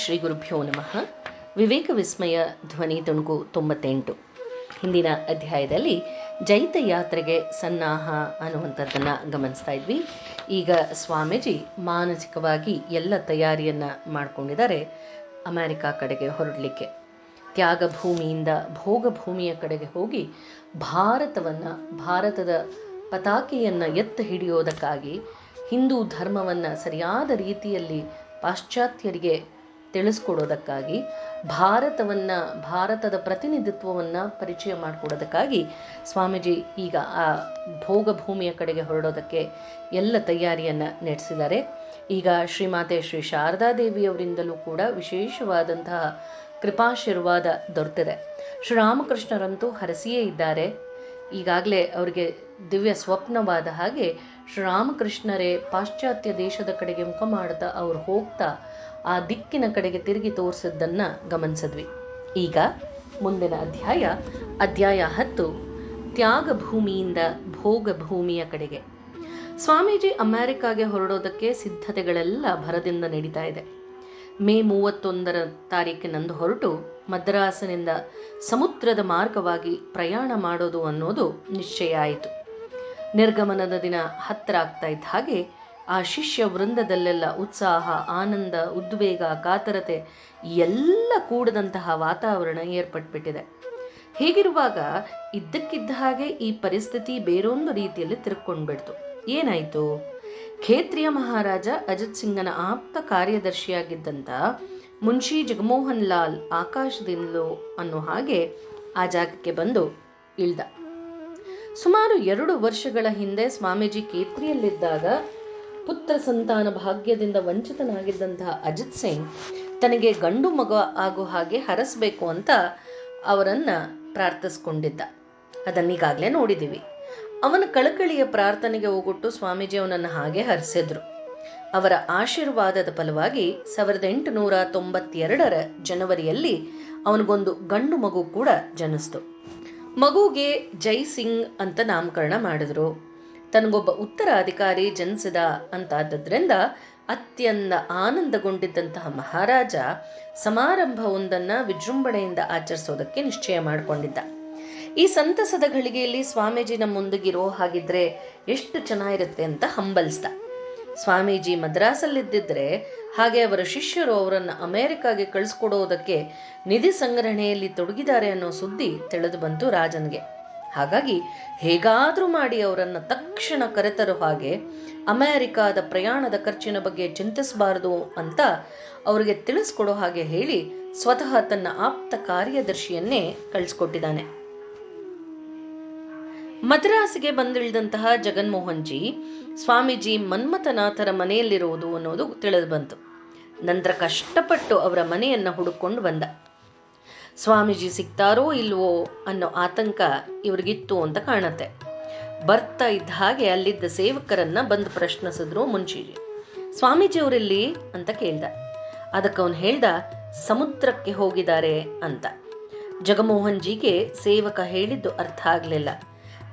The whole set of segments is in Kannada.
ಶ್ರೀ ಗುರುಭ್ಯೋ ನಮಃ. ವಿವೇಕ ವಿಸ್ಮಯ ಧ್ವನಿ ತುಣುಕು ತೊಂಬತ್ತೆಂಟು. ಹಿಂದಿನ ಅಧ್ಯಾಯದಲ್ಲಿ ಜೈತ ಯಾತ್ರೆಗೆ ಸನ್ನಾಹ ಅನ್ನುವಂಥದ್ದನ್ನು ಗಮನಿಸ್ತಾ ಇದ್ವಿ. ಈಗ ಸ್ವಾಮೀಜಿ ಮಾನಸಿಕವಾಗಿ ಎಲ್ಲ ತಯಾರಿಯನ್ನ ಮಾಡಿಕೊಂಡಿದ್ದಾರೆ ಅಮೆರಿಕ ಕಡೆಗೆ ಹೊರಡಲಿಕ್ಕೆ. ತ್ಯಾಗ ಭೂಮಿಯಿಂದ ಭೋಗ ಭೂಮಿಯ ಕಡೆಗೆ ಹೋಗಿ ಭಾರತವನ್ನು, ಭಾರತದ ಪತಾಕೆಯನ್ನು ಎತ್ತ ಹಿಡಿಯೋದಕ್ಕಾಗಿ ಹಿಂದೂ ಧರ್ಮವನ್ನು ಸರಿಯಾದ ರೀತಿಯಲ್ಲಿ ಪಾಶ್ಚಾತ್ಯರಿಗೆ ತಿಳಿಸ್ಕೊಡೋದಕ್ಕಾಗಿ, ಭಾರತವನ್ನು, ಭಾರತದ ಪ್ರತಿನಿಧಿತ್ವವನ್ನು ಪರಿಚಯ ಮಾಡಿಕೊಡೋದಕ್ಕಾಗಿ ಸ್ವಾಮೀಜಿ ಈಗ ಆ ಭೋಗ ಭೂಮಿಯ ಕಡೆಗೆ ಹೊರಡೋದಕ್ಕೆ ಎಲ್ಲ ತಯಾರಿಯನ್ನು ನಡೆಸಿದ್ದಾರೆ. ಈಗ ಶ್ರೀಮಾತೆ ಶ್ರೀ ಶಾರದಾದೇವಿಯವರಿಂದಲೂ ಕೂಡ ವಿಶೇಷವಾದಂತಹ ಕೃಪಾಶೀರ್ವಾದ ದೊರೆತಿದೆ. ಶ್ರೀರಾಮಕೃಷ್ಣರಂತೂ ಹರಸಿಯೇ ಇದ್ದಾರೆ. ಈಗಾಗಲೇ ಅವರಿಗೆ ದಿವ್ಯ ಸ್ವಪ್ನವಾದ ಹಾಗೆ ಶ್ರೀರಾಮಕೃಷ್ಣರೇ ಪಾಶ್ಚಾತ್ಯ ದೇಶದ ಕಡೆಗೆ ಮುಖ ಮಾಡ್ತಾ ಅವ್ರು ಹೋಗ್ತಾ ಆ ದಿಕ್ಕಿನ ಕಡೆಗೆ ತಿರುಗಿ ತೋರಿಸಿದ್ದನ್ನ ಗಮನಿಸಿದ್ವಿ. ಈಗ ಮುಂದಿನ ಅಧ್ಯಾಯ ಅಧ್ಯಾಯ ಹತ್ತು ತ್ಯಾಗ ಭೂಮಿಯಿಂದ ಭೋಗ ಭೂಮಿಯ ಕಡೆಗೆ. ಸ್ವಾಮೀಜಿ ಅಮೆರಿಕಾಗೆ ಹೊರಡೋದಕ್ಕೆ ಸಿದ್ಧತೆಗಳೆಲ್ಲ ಭರದಿಂದ ನಡೀತಾ ಇದೆ. ಮೇ ಮೂವತ್ತೊಂದರ ತಾರೀಕಿನಂದು ಹೊರಟು, ಮದ್ರಾಸಿನಿಂದ ಸಮುದ್ರದ ಮಾರ್ಗವಾಗಿ ಪ್ರಯಾಣ ಮಾಡೋದು ಅನ್ನೋದು ನಿಶ್ಚಯ ಆಯಿತು. ನಿರ್ಗಮನದ ದಿನ ಹತ್ತಿರ ಆಗ್ತಾ ಇದ್ದ ಹಾಗೆ ಆ ಶಿಷ್ಯ ವೃಂದದಲ್ಲೆಲ್ಲ ಉತ್ಸಾಹ, ಆನಂದ, ಉದ್ವೇಗ, ಕಾತರತೆ ಎಲ್ಲ ಕೂಡದಂತಹ ವಾತಾವರಣ ಏರ್ಪಟ್ಬಿಟ್ಟಿದೆ. ಹೀಗಿರುವಾಗ ಇದ್ದಕ್ಕಿದ್ದ ಹಾಗೆ ಈ ಪರಿಸ್ಥಿತಿ ಬೇರೊಂದು ರೀತಿಯಲ್ಲಿ ತಿರ್ಕೊಂಡ್ಬಿಡ್ತು. ಏನಾಯ್ತು? ಖೇತ್ರಿಯ ಮಹಾರಾಜ ಅಜಿತ್ ಸಿಂಗನ ಆಪ್ತ ಕಾರ್ಯದರ್ಶಿಯಾಗಿದ್ದಂಥ ಮುನ್ಷಿ ಜಗಮೋಹನ್ ಲಾಲ್ ಆಕಾಶದಿಂದಲೋ ಅನ್ನೋ ಹಾಗೆ ಆ ಜಾಗಕ್ಕೆ ಬಂದು ಇಳ್ದ. ಸುಮಾರು ಎರಡು ವರ್ಷಗಳ ಹಿಂದೆ ಸ್ವಾಮೀಜಿ ಕೇತ್ರಿಯಲ್ಲಿದ್ದಾಗ ಪುತ್ರ ಸಂತಾನ ಭಾಗ್ಯದಿಂದ ವಂಚಿತನಾಗಿದ್ದಂತಹ ಅಜಿತ್ ಸಿಂಗ್ ತನಗೆ ಗಂಡು ಮಗ ಆಗೋ ಹಾಗೆ ಹರಸಬೇಕು ಅಂತ ಅವರನ್ನ ಪ್ರಾರ್ಥಿಸ್ಕೊಂಡಿದ್ದ. ಅದನ್ನೀಗಾಗಲೇ ನೋಡಿದ್ದೀವಿ ಅವನ ಕಳಕಳಿಯ ಪ್ರಾರ್ಥನೆಗೆ ಹೋಗೊಟ್ಟು ಸ್ವಾಮೀಜಿ ಅವನನ್ನು ಹಾಗೆ ಹರಿಸಿದ್ರು. ಅವರ ಆಶೀರ್ವಾದದ ಫಲವಾಗಿ ಸಾವಿರದ ಎಂಟುನೂರ ತೊಂಬತ್ತೆರಡರ ಜನವರಿಯಲ್ಲಿ ಅವನಿಗೊಂದು ಗಂಡು ಮಗು ಕೂಡ ಜನಿಸ್ತು. ಮಗುಗೆ ಜೈ ಸಿಂಗ್ ಅಂತ ನಾಮಕರಣ ಮಾಡಿದ್ರು. ತನಗೊಬ್ಬ ಉತ್ತರಾಧಿಕಾರಿ ಜನಿಸಿದ ಅಂತಾದದ್ರಿಂದ ಅತ್ಯಂತ ಆನಂದಗೊಂಡಿದ್ದಂತಹ ಮಹಾರಾಜ ಸಮಾರಂಭವೊಂದನ್ನು ವಿಜೃಂಭಣೆಯಿಂದ ಆಚರಿಸೋದಕ್ಕೆ ನಿಶ್ಚಯ ಮಾಡಿಕೊಂಡಿದ್ದ. ಈ ಸಂತಸದ ಘಳಿಗೆಯಲ್ಲಿ ಸ್ವಾಮೀಜಿ ನಮ್ಮ ಮುಂದಿಗಿರೋ ಹಾಗಿದ್ರೆ ಎಷ್ಟು ಚೆನ್ನಾಗಿರುತ್ತೆ ಅಂತ ಹಂಬಲಿಸ್ದ. ಸ್ವಾಮೀಜಿ ಮದ್ರಾಸಲ್ಲಿದ್ದಿದ್ರೆ ಹಾಗೆ ಅವರ ಶಿಷ್ಯರು ಅವರನ್ನು ಅಮೆರಿಕಾಗೆ ಕಳಿಸ್ಕೊಡೋದಕ್ಕೆ ನಿಧಿ ಸಂಗ್ರಹಣೆಯಲ್ಲಿ ತೊಡಗಿದ್ದಾರೆ ಅನ್ನೋ ಸುದ್ದಿ ತಿಳಿದು ಬಂತು ರಾಜನ್ಗೆ. ಹಾಗಾಗಿ ಹೇಗಾದರೂ ಮಾಡಿ ಅವರನ್ನು ತಕ್ಷಣ ಕರೆತರೋ ಹಾಗೆ ಅಮೆರಿಕಾದ ಪ್ರಯಾಣದ ಖರ್ಚಿನ ಬಗ್ಗೆ ಚಿಂತಿಸಬಾರದು ಅಂತ ಅವರಿಗೆ ತಿಳಿಸ್ಕೊಡೋ ಹಾಗೆ ಹೇಳಿ ಸ್ವತಃ ತನ್ನ ಆಪ್ತ ಕಾರ್ಯದರ್ಶಿಯನ್ನೇ ಕಳಿಸ್ಕೊಟ್ಟಿದ್ದಾನೆ. ಮದ್ರಾಸಿಗೆ ಬಂದಿಳಿದಂತಹ ಜಗನ್ಮೋಹನ್ಜಿ ಸ್ವಾಮೀಜಿ ಮನ್ಮಥನಾಥರ ಮನೆಯಲ್ಲಿರುವುದು ಅನ್ನೋದು ತಿಳಿದು ಬಂತು. ನಂತರ ಕಷ್ಟಪಟ್ಟು ಅವರ ಮನೆಯನ್ನ ಹುಡುಕೊಂಡು ಬಂದ. ಸ್ವಾಮೀಜಿ ಸಿಗ್ತಾರೋ ಇಲ್ವೋ ಅನ್ನೋ ಆತಂಕ ಇವ್ರಿಗಿತ್ತು ಅಂತ ಕಾಣತ್ತೆ. ಬರ್ತಾ ಇದ್ದ ಹಾಗೆ ಅಲ್ಲಿದ್ದ ಸೇವಕರನ್ನ ಬಂದು ಪ್ರಶ್ನಿಸಿದ್ರು ಮುಂಚೀಜಿ ಸ್ವಾಮೀಜಿ ಅವರಲ್ಲಿ ಅಂತ ಕೇಳ್ದ. ಅದಕ್ಕೆ ಅವನು ಹೇಳ್ದ, ಸಮುದ್ರಕ್ಕೆ ಹೋಗಿದ್ದಾರೆ ಅಂತ. ಜಗಮೋಹನ್ ಜಿಗೆ ಸೇವಕ ಹೇಳಿದ್ದು ಅರ್ಥ ಆಗಲಿಲ್ಲ.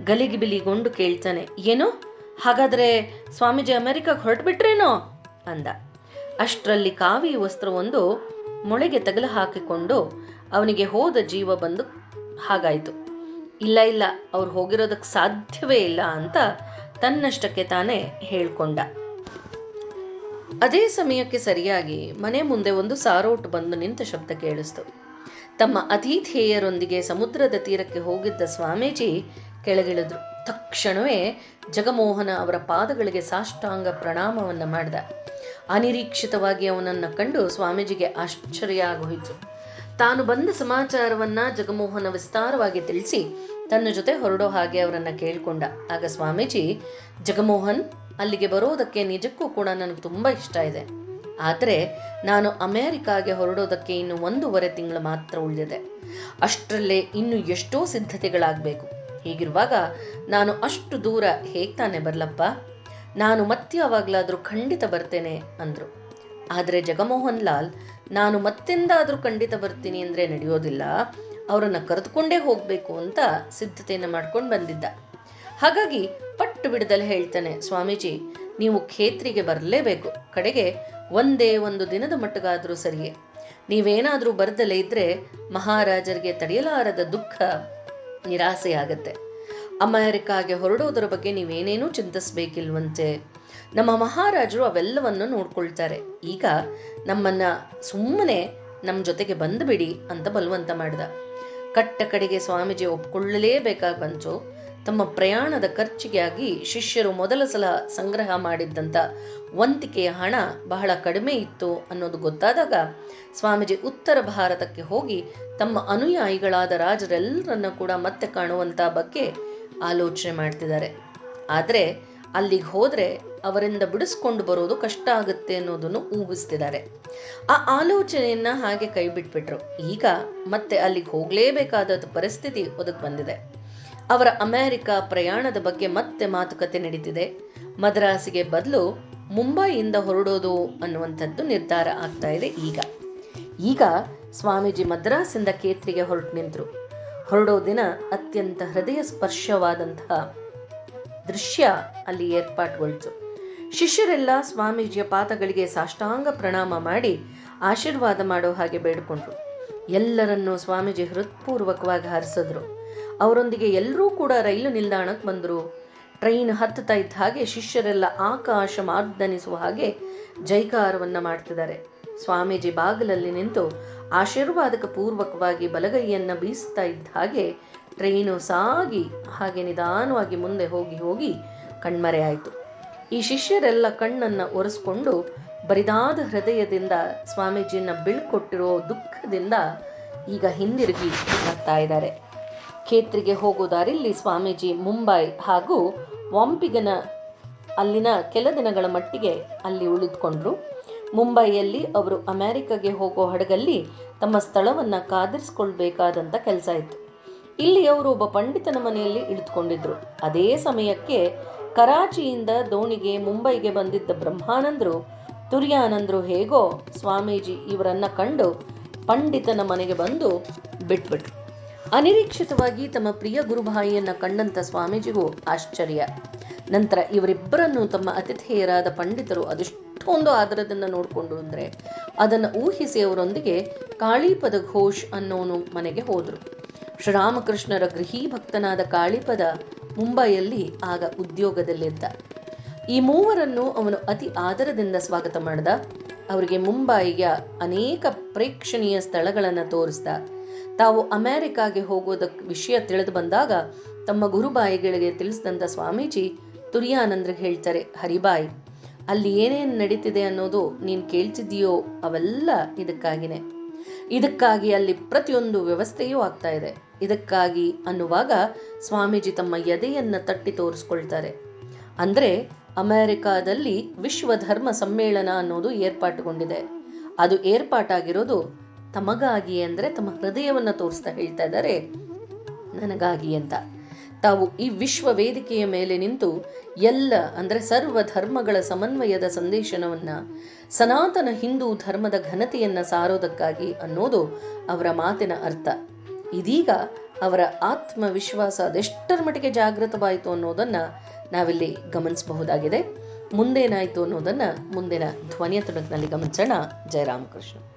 ಗಲಿಗಿಬಿಲಿಗೊಂಡು ಕೇಳ್ತಾನೆ, ಏನು? ಹಾಗಾದ್ರೆ ಸ್ವಾಮೀಜಿ ಅಮೆರಿಕಕ್ಕೆ ಹೊರಟ್ಬಿಟ್ರೇನೋ? ಅಂದ. ಅಷ್ಟರಲ್ಲಿ ಕಾವಿ ವಸ್ತ್ರವೊಂದು ಮೊಳೆಗೆ ತಗಲು ಹಾಕಿಕೊಂಡು ಅವನಿಗೆ ಹೋದ ಜೀವ ಬಂದು ಹಾಗಾಯ್ತು. ಇಲ್ಲ ಇಲ್ಲ, ಅವ್ರು ಹೋಗಿರೋದಕ್ಕೆ ಸಾಧ್ಯವೇ ಇಲ್ಲ ಅಂತ ತನ್ನಷ್ಟಕ್ಕೆ ತಾನೇ ಹೇಳ್ಕೊಂಡ. ಅದೇ ಸಮಯಕ್ಕೆ ಸರಿಯಾಗಿ ಮನೆ ಮುಂದೆ ಒಂದು ಸಾರೋಟು ಬಂದು ನಿಂತ ಶಬ್ದ ಕೇಳಿಸ್ತು. ತಮ್ಮ ಅತಿಥೇಯರೊಂದಿಗೆ ಸಮುದ್ರದ ತೀರಕ್ಕೆ ಹೋಗಿದ್ದ ಸ್ವಾಮೀಜಿ ಕೆಳಗಿಳಿದ್ರು. ತಕ್ಷಣವೇ ಜಗಮೋಹನ ಅವರ ಪಾದಗಳಿಗೆ ಸಾಷ್ಟಾಂಗ ಪ್ರಣಾಮವನ್ನ ಮಾಡಿದ. ಅನಿರೀಕ್ಷಿತವಾಗಿ ಅವನನ್ನ ಕಂಡು ಸ್ವಾಮೀಜಿಗೆ ಆಶ್ಚರ್ಯ ಆಗೋಯಿತು. ತಾನು ಬಂದ ಸಮಾಚಾರವನ್ನ ಜಗಮೋಹನ ವಿಸ್ತಾರವಾಗಿ ತಿಳಿಸಿ ತನ್ನ ಜೊತೆ ಹೊರಡೋ ಹಾಗೆ ಅವರನ್ನ ಕೇಳ್ಕೊಂಡ. ಆಗ ಸ್ವಾಮೀಜಿ, ಜಗಮೋಹನ್, ಅಲ್ಲಿಗೆ ಬರೋದಕ್ಕೆ ನಿಜಕ್ಕೂ ಕೂಡ ನನಗೆ ತುಂಬಾ ಇಷ್ಟ ಇದೆ. ಆದರೆ ನಾನು ಅಮೆರಿಕಾಗೆ ಹೊರಡೋದಕ್ಕೆ ಇನ್ನು ಒಂದೂವರೆ ತಿಂಗಳು ಮಾತ್ರ ಉಳಿದಿದೆ. ಅಷ್ಟರಲ್ಲೇ ಇನ್ನು ಎಷ್ಟೋ ಸಿದ್ಧತೆಗಳಾಗಬೇಕು. ಹೀಗಿರುವಾಗ ನಾನು ಅಷ್ಟು ದೂರ ಹೇಗ್ತಾನೆ ತಾನೇ ಬರಲಪ್ಪ? ನಾನು ಮತ್ತೆ ಯಾವಾಗಲಾದರೂ ಖಂಡಿತ ಬರ್ತೇನೆ, ಅಂದರು. ಆದರೆ ಜಗಮೋಹನ್ ಲಾಲ್ ನಾನು ಮತ್ತೆಂದಾದರೂ ಖಂಡಿತ ಬರ್ತೀನಿ ಅಂದರೆ ನಡೆಯೋದಿಲ್ಲ. ಅವರನ್ನು ಕರೆದುಕೊಂಡೇ ಹೋಗಬೇಕು ಅಂತ ಸಿದ್ಧತೆಯನ್ನು ಮಾಡ್ಕೊಂಡು ಬಂದಿದ್ದ. ಹಾಗಾಗಿ ಪಟ್ಟು ಬಿಡದಲ್ಲಿ ಹೇಳ್ತಾನೆ, ಸ್ವಾಮೀಜಿ, ನೀವು ಖೇತ್ರಿಗೆ ಬರಲೇಬೇಕು. ಕಡೆಗೆ ಒಂದೇ ಒಂದು ದಿನದ ಮಟ್ಟಗಾದರೂ ಸರಿಯೇ. ನೀವೇನಾದರೂ ಬರ್ದಲೇ ಇದ್ರೆ ಮಹಾರಾಜರಿಗೆ ತಡೆಯಲಾರದ ದುಃಖ ನಿರಾಸೆಯಾಗತ್ತೆ. ಅಮೆರಿಕಾಗೆ ಹೊರಡೋದರ ಬಗ್ಗೆ ನೀವೇನೇನೂ ಚಿಂತಿಸ್ಬೇಕಿಲ್ವಂತೆ. ನಮ್ಮ ಮಹಾರಾಜರು ಅವೆಲ್ಲವನ್ನು ನೋಡ್ಕೊಳ್ತಾರೆ. ಈಗ ನಮ್ಮನ್ನ ಸುಮ್ಮನೆ ನಮ್ಮ ಜೊತೆಗೆ ಬಂದುಬಿಡಿ ಅಂತ ಬಲವಂತ ಮಾಡಿದ. ಕಟ್ಟ ಕಡೆಗೆ ಸ್ವಾಮೀಜಿ ಒಪ್ಕೊಳ್ಳಲೇಬೇಕಾಗಿ ಬಂತು ತಮ್ಮ ಪ್ರಯಾಣದ ಖರ್ಚಿಗಾಗಿ ಶಿಷ್ಯರು ಮೊದಲ ಸಲ ಸಂಗ್ರಹ ಮಾಡಿದ್ದಂಥ ವಂತಿಕೆಯ ಹಣ ಬಹಳ ಕಡಿಮೆ ಇತ್ತು ಅನ್ನೋದು ಗೊತ್ತಾದಾಗ ಸ್ವಾಮೀಜಿ ಉತ್ತರ ಭಾರತಕ್ಕೆ ಹೋಗಿ ತಮ್ಮ ಅನುಯಾಯಿಗಳಾದ ರಾಜರೆಲ್ಲರನ್ನ ಕೂಡ ಮತ್ತೆ ಕಾಣುವಂತ ಬಗ್ಗೆ ಆಲೋಚನೆ ಮಾಡ್ತಿದ್ದಾರೆ. ಆದರೆ ಅಲ್ಲಿಗೆ ಹೋದ್ರೆ ಅವರಿಂದ ಬಿಡಿಸ್ಕೊಂಡು ಬರೋದು ಕಷ್ಟ ಆಗುತ್ತೆ ಅನ್ನೋದನ್ನು ಊಹಿಸ್ತಿದ್ದಾರೆ. ಆ ಆಲೋಚನೆಯನ್ನ ಹಾಗೆ ಕೈ ಬಿಟ್ಬಿಟ್ರು. ಈಗ ಮತ್ತೆ ಅಲ್ಲಿಗೆ ಹೋಗಲೇಬೇಕಾದ ಪರಿಸ್ಥಿತಿ ಒದಗಿ ಬಂದಿದೆ. ಅವರ ಅಮೆರಿಕ ಪ್ರಯಾಣದ ಬಗ್ಗೆ ಮತ್ತೆ ಮಾತುಕತೆ ನಡೀತಿದೆ. ಮದ್ರಾಸಿಗೆ ಬದಲು ಮುಂಬೈಯಿಂದ ಹೊರಡೋದು ಅನ್ನುವಂಥದ್ದು ನಿರ್ಧಾರ ಆಗ್ತಾ ಇದೆ ಈಗ. ಈಗ ಸ್ವಾಮೀಜಿ ಮದ್ರಾಸಿಂದ ಕೇತ್ರಿಗೆ ಹೊರಟು ನಿಂತರು. ಹೊರಡೋ ದಿನ ಅತ್ಯಂತ ಹೃದಯ ಸ್ಪರ್ಶವಾದಂತಹ ದೃಶ್ಯ ಅಲ್ಲಿ ಏರ್ಪಾಟ್ಗೊಳ್ತು. ಶಿಷ್ಯರೆಲ್ಲ ಸ್ವಾಮೀಜಿಯ ಪಾದಗಳಿಗೆ ಸಾಷ್ಟಾಂಗ ಪ್ರಣಾಮ ಮಾಡಿ ಆಶೀರ್ವಾದ ಮಾಡೋ ಹಾಗೆ ಬೇಡಿಕೊಂಡ್ರು. ಎಲ್ಲರನ್ನೂ ಸ್ವಾಮೀಜಿ ಹೃತ್ಪೂರ್ವಕವಾಗಿ ಹರಿಸಿದ್ರು. ಅವರೊಂದಿಗೆ ಎಲ್ಲರೂ ಕೂಡ ರೈಲು ನಿಲ್ದಾಣಕ್ಕೆ ಬಂದರು. ಟ್ರೈನ್ ಹತ್ತುತ್ತಾ ಇದ್ದ ಹಾಗೆ ಶಿಷ್ಯರೆಲ್ಲ ಆಕಾಶ ಮಾರ್ದನಿಸುವ ಹಾಗೆ ಜೈಕಾರವನ್ನ ಮಾಡ್ತಿದ್ದಾರೆ. ಸ್ವಾಮೀಜಿ ಬಾಗಿಲಲ್ಲಿ ನಿಂತು ಆಶೀರ್ವಾದಕ ಪೂರ್ವಕವಾಗಿ ಬಲಗೈಯನ್ನ ಬೀಸ್ತಾ ಇದ್ದ ಹಾಗೆ ಟ್ರೈನು ಸಾಗಿ ಹಾಗೆ ನಿಧಾನವಾಗಿ ಮುಂದೆ ಹೋಗಿ ಹೋಗಿ ಕಣ್ಮರೆ ಆಯಿತು. ಈ ಶಿಷ್ಯರೆಲ್ಲ ಕಣ್ಣನ್ನು ಒರೆಸ್ಕೊಂಡು ಬರಿದಾದ ಹೃದಯದಿಂದ ಸ್ವಾಮೀಜಿಯನ್ನ ಬೀಳ್ಕೊಟ್ಟಿರೋ ದುಃಖದಿಂದ ಈಗ ಹಿಂದಿರುಗಿ ಬರ್ತಾ ಇದ್ದಾರೆ. ಖೇತ್ರಿಗೆ ಹೋಗೋ ದಾರಿಲಿ ಸ್ವಾಮೀಜಿ ಮುಂಬೈ ಹಾಗೂ ವಾಂಪಿಗನ ಅಲ್ಲಿನ ಕೆಲ ದಿನಗಳ ಮಟ್ಟಿಗೆ ಅಲ್ಲಿ ಉಳಿದುಕೊಂಡ್ರು. ಮುಂಬೈಯಲ್ಲಿ ಅವರು ಅಮೆರಿಕಗೆ ಹೋಗೋ ಹಡಗಲ್ಲಿ ತಮ್ಮ ಸ್ಥಳವನ್ನು ಕಾದಿರಿಸ್ಕೊಳ್ಬೇಕಾದಂಥ ಕೆಲಸ ಇತ್ತು. ಇಲ್ಲಿ ಅವರು ಒಬ್ಬ ಪಂಡಿತನ ಮನೆಯಲ್ಲಿ ಇಳಿದುಕೊಂಡಿದ್ರು. ಅದೇ ಸಮಯಕ್ಕೆ ಕರಾಚಿಯಿಂದ ದೋಣಿಗೆ ಮುಂಬೈಗೆ ಬಂದಿದ್ದ ಬ್ರಹ್ಮಾನಂದರು, ತುರ್ಯಾನಂದರು ಹೇಗೋ ಸ್ವಾಮೀಜಿ ಇವರನ್ನ ಕಂಡು ಪಂಡಿತನ ಮನೆಗೆ ಬಂದು ಬಿಟ್ಬಿಟ್ರು. ಅನಿರೀಕ್ಷಿತವಾಗಿ ತಮ್ಮ ಪ್ರಿಯ ಗುರುಭಾಯಿಯನ್ನ ಕಂಡಂತ ಸ್ವಾಮೀಜಿಗೂ ಆಶ್ಚರ್ಯ. ನಂತರ ಇವರಿಬ್ಬರನ್ನು ತಮ್ಮ ಅತಿಥೇಯರಾದ ಪಂಡಿತರು ಅದೆಷ್ಟೊಂದು ಆದರದಿಂದ ನೋಡಿಕೊಂಡು ಅಂದ್ರೆ ಅದನ್ನು ಊಹಿಸಿ ಅವರೊಂದಿಗೆ ಕಾಳಿಪದ ಘೋಷ್ ಅನ್ನೋನು ಮನೆಗೆ ಹೋದರು. ಶ್ರೀರಾಮಕೃಷ್ಣರ ಗೃಹೀ ಭಕ್ತನಾದ ಕಾಳಿಪದ ಮುಂಬೈಯಲ್ಲಿ ಆಗ ಉದ್ಯೋಗದಲ್ಲಿದ್ದ. ಈ ಮೂವರನ್ನು ಅವನು ಅತಿ ಆದರದಿಂದ ಸ್ವಾಗತ ಮಾಡಿದ. ಅವರಿಗೆ ಮುಂಬಯಿಯ ಅನೇಕ ಪ್ರೇಕ್ಷಣೀಯ ಸ್ಥಳಗಳನ್ನು ತೋರಿಸ್ದ. ತಾವು ಅಮೆರಿಕಾಗೆ ಹೋಗೋದಕ್ಕೆ ವಿಷಯ ತಿಳಿದು ಬಂದಾಗ ತಮ್ಮ ಗುರುಬಾಯಿಗಳಿಗೆ ತಿಳಿಸಿದಂಥ ಸ್ವಾಮೀಜಿ ತುರಿಯಾನಂದ್ರಿಗೆ ಹೇಳ್ತಾರೆ, ಹರಿಬಾಯಿ, ಅಲ್ಲಿ ಏನೇನು ನಡೀತಿದೆ ಅನ್ನೋದು ನೀನು ಕೇಳ್ತಿದ್ದೀಯೋ ಅವೆಲ್ಲ ಇದಕ್ಕಾಗಿನೇ. ಇದಕ್ಕಾಗಿ ಅಲ್ಲಿ ಪ್ರತಿಯೊಂದು ವ್ಯವಸ್ಥೆಯೂ ಆಗ್ತಾ ಇದೆ. ಇದಕ್ಕಾಗಿ ಅನ್ನುವಾಗ ಸ್ವಾಮೀಜಿ ತಮ್ಮ ಎದೆಯನ್ನ ತಟ್ಟಿ ತೋರಿಸ್ಕೊಳ್ತಾರೆ. ಅಂದ್ರೆ ಅಮೆರಿಕಾದಲ್ಲಿ ವಿಶ್ವ ಧರ್ಮ ಸಮ್ಮೇಳನ ಅನ್ನೋದು ಏರ್ಪಾಟುಗೊಂಡಿದೆ. ಅದು ಏರ್ಪಾಟಾಗಿರೋದು ತಮಗಾಗಿ ಅಂದ್ರೆ ತಮ್ಮ ಹೃದಯವನ್ನ ತೋರಿಸ್ತಾ ಹೇಳ್ತಾ ಇದ್ದಾರೆ, ನನಗಾಗಿ ಅಂತ. ತಾವು ಈ ವಿಶ್ವ ವೇದಿಕೆಯ ಮೇಲೆ ನಿಂತು ಎಲ್ಲ ಅಂದ್ರೆ ಸರ್ವ ಧರ್ಮಗಳ ಸಮನ್ವಯದ ಸಂದೇಶನವನ್ನ, ಸನಾತನ ಹಿಂದೂ ಧರ್ಮದ ಘನತೆಯನ್ನ ಸಾರೋದಕ್ಕಾಗಿ ಅನ್ನೋದು ಅವರ ಮಾತಿನ ಅರ್ಥ. ಇದೀಗ ಅವರ ಆತ್ಮವಿಶ್ವಾಸ ಅದೆಷ್ಟರ ಮಟ್ಟಿಗೆ ಜಾಗೃತವಾಯಿತು ಅನ್ನೋದನ್ನ ನಾವಿಲ್ಲಿ ಗಮನಿಸಬಹುದಾಗಿದೆ. ಮುಂದೇನಾಯಿತು ಅನ್ನೋದನ್ನ ಮುಂದಿನ ಧ್ವನಿಯ ತುಣುಕಿನಲ್ಲಿ ಗಮನಿಸೋಣ. ಜಯರಾಮಕೃಷ್ಣ.